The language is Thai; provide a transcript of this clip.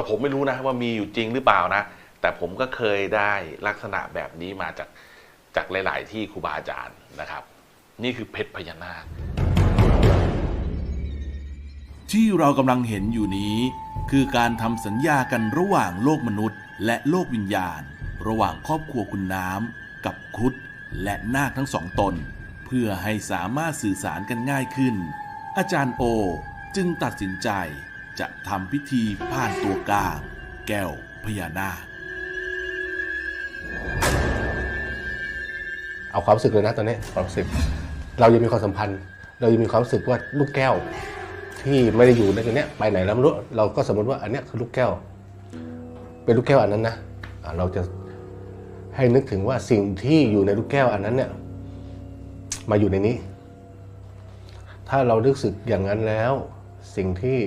แต่ผมไม่รู้นะว่ามีอยู่จริงหรือเปล่านะ แต่ผมก็เคยได้ลักษณะแบบนี้มาจากจากหลาย ๆ ที่ครูบาอาจารย์นะครับ นี่คือเพชรพญานาค ที่เรากำลังเห็นอยู่นี้ คือการทำสัญญากันระหว่างโลกมนุษย์ และโลกวิญญาณ ระหว่างครอบครัวคุณน้ำกับครุฑและนาคทั้งสองตน เพื่อให้สามารถสื่อสารกันง่ายขึ้น อาจารย์โอจึงตัดสินใจ จะทำพิธีผ่านตัวกลาง แก้วพญานาคเอาความรู้สึกเลยนะตอนนี้ความรู้สึก เรายังมีความสัมพันธ์ เรายังมีความรู้สึกว่าลูกแก้ว ที่ไม่ได้อยู่ในตัวเนี้ยไปไหนแล้วไม่รู้เราก็สมมติว่าอันเนี้ยคือลูกแก้ว เป็นลูกแก้วอันนั้นนะอะเราจะให้นึกถึงว่าสิ่งที่อยู่ในลูกแก้วอันนั้นเนี่ยมาอยู่ในนี้ ถ้าเรารู้สึกอย่างนั้นแล้ว สิ่งที่